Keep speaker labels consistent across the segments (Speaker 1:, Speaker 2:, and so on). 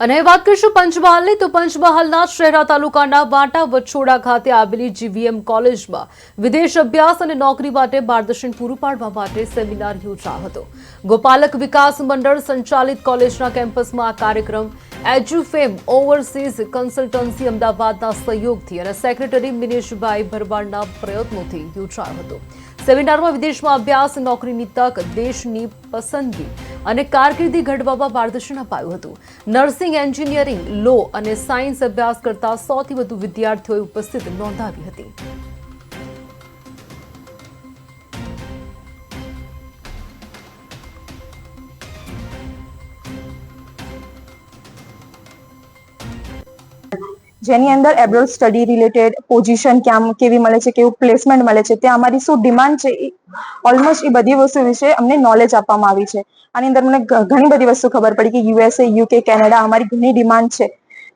Speaker 1: અને વાત કરીશું પંચમહાલની, તો પંચમહાલના શહેરા તાલુકાના વાંટા વછોડા ખાતે આવેલી જીવીએમ કોલેજમાં વિદેશ અભ્યાસ અને નોકરી માટે માર્ગદર્શન પૂરું પાડવા માટે સેમિનાર યોજાયો હતો. ગોપાલક વિકાસ મંડળ સંચાલિત કોલેજના કેમ્પસમાં આ કાર્યક્રમ એજ્યુફેમ ઓવરસીઝ કન્સલ્ટન્સી અમદાવાદના સહયોગથી અને સેક્રેટરી મિનેશભાઈ ભરવાડના પ્રયત્નોથી યોજાયો હતો. સેમિનારમાં વિદેશમાં અભ્યાસ, નોકરીની તક, દેશની પસંદગી અને કારકિર્દી ઘડવામાં માર્ગદર્શન અપાયું હતું. નર્સિંગ, એન્જિનિયરિંગ લો અને સાયન્સ અભ્યાસ કરતા સૌથી વધુ વિદ્યાર્થીઓએ ઉપસ્થિત નોંધાવી હતી.
Speaker 2: જેની અંદર એબ્રોડ સ્ટડી રિલેટેડ પોઝિશન ક્યાં કેવી મળે છે, કેવું પ્લેસમેન્ટ મળે છે, ત્યાં અમારી શું ડિમાન્ડ છે ઓલમોસ્ટ એ બધી વસ્તુ વિશે અમને નોલેજ આપવામાં આવી છે. આની અંદર મને ઘણી બધી વસ્તુ ખબર પડી કે યુએસએ યુકે કેનેડા અમારી ઘણી ડિમાન્ડ છે.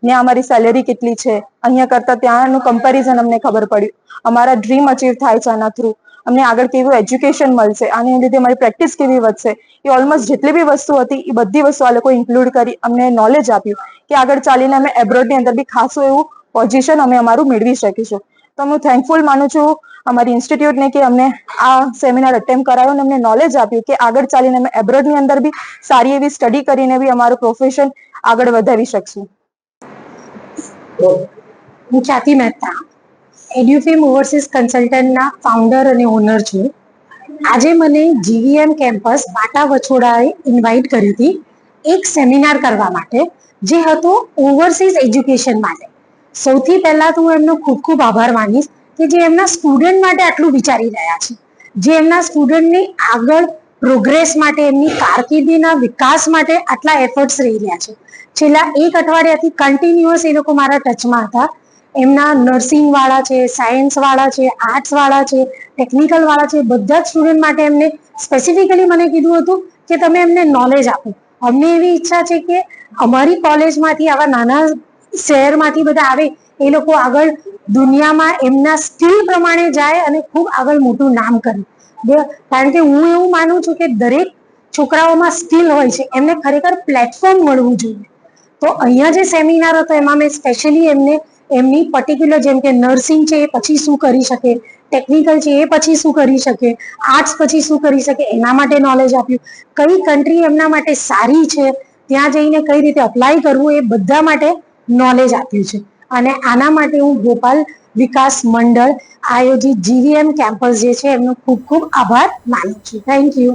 Speaker 2: ત્યાં અમારી સેલેરી કેટલી છે? અહીંયા કરતા ત્યાંનું કમ્પેરિઝન અમને ખબર પડ્યું. અમારા ડ્રીમ અચીવ થાય છે આના થ્રુ અમને આગળ કેવું એજ્યુકેશન મળશે, આને લીધે અમારી પ્રેક્ટિસ કેવી વધશે, એ ઓલમોસ્ટ જેટલી બી વસ્તુ હતી, એ બધી વસ્તુ આ લોકો ઇન્ક્લુડ કરી અમને નોલેજ આપ્યું. કે આગળ ચાલીને અમે એબ્રોડની અંદર બી ખાસું એવું પોઝિશન અમે અમારું મેળવી શકીશું. તો હું થેન્કફુલ માનું છું અમારી ઇન્સ્ટિટ્યૂટને કે અમને આ સેમિનાર અટેમ્પ કરાયો અને અમને નોલેજ આપ્યું કે આગળ ચાલીને અમે એબ્રોડની અંદર બી સારી એવી સ્ટડી કરીને બી અમારું પ્રોફેશન આગળ વધારી શકશું.
Speaker 3: હું ખ્યાતિ મહેતા એડ્યુફેમ ઓવરસીઝ કન્સલ્ટન્ટના ફાઉન્ડર અને ઓનર છું. આજે મને જીવીએમ કેમ્પસ બાટા વછોડાએ ઇન્વાઇટ કરી હતી. એક સેમિનાર કરવા માટે, જે હતો ઓવરસીઝ એજ્યુકેશન માટે. સૌથી પહેલા તો હું એમનો ખૂબ ખૂબ આભાર માનીશ કે જે એમના સ્ટુડન્ટ માટે આટલું વિચારી રહ્યા છે. જે એમના સ્ટુડન્ટની આગળ પ્રોગ્રેસ માટે, એમની કારકિર્દીના વિકાસ માટે આટલા એફર્ટ્સ રહી રહ્યા છે. છેલ્લા એક અઠવાડિયાથી કન્ટિન્યુઅસ એ લોકો મારા ટચમાં હતા. એમના નર્સિંગ વાળા છે સાયન્સ વાળા છે આર્ટ્સ વાળા છે ટેકનિકલ વાળા છે, બધા જ સ્ટુડન્ટ માટે એમને સ્પેસિફિકલી મને કીધું હતું કે તમે એમને નોલેજ આપો. અમને એવી ઈચ્છા છે કે અમારી કોલેજમાંથી આવા નાના શહેરમાંથી બધા આવે, એ લોકો આગળ દુનિયામાં એમના સ્કિલ પ્રમાણે જાય અને ખૂબ આગળ મોટું નામ કરે. કારણ કે હું એવું માનું છું કે દરેક છોકરાઓમાં સ્કિલ હોય છે, એમને ખરેખર પ્લેટફોર્મ મળવું જોઈએ. તો અહીંયા જે સેમિનાર હતો, એમાં મેં સ્પેશિયલી એમને એમની પર્ટિક્યુલર જેમ કે નર્સિંગ છે એ પછી શું કરી શકે ટેકનિકલ છે એ પછી શું કરી શકે આર્ટ્સ પછી શું કરી શકે, એના માટે નોલેજ આપ્યું. કઈ કન્ટ્રી એમના માટે સારી છે, ત્યાં જઈને કઈ રીતે અપ્લાય કરવું એ બધા માટે નોલેજ આપ્યું છે. અને આના માટે હું ગોપાલ વિકાસ મંડળ આયોજિત જીવીએમ કેમ્પસ જે છે, એમનો ખૂબ ખૂબ આભાર માનું છું. Thank you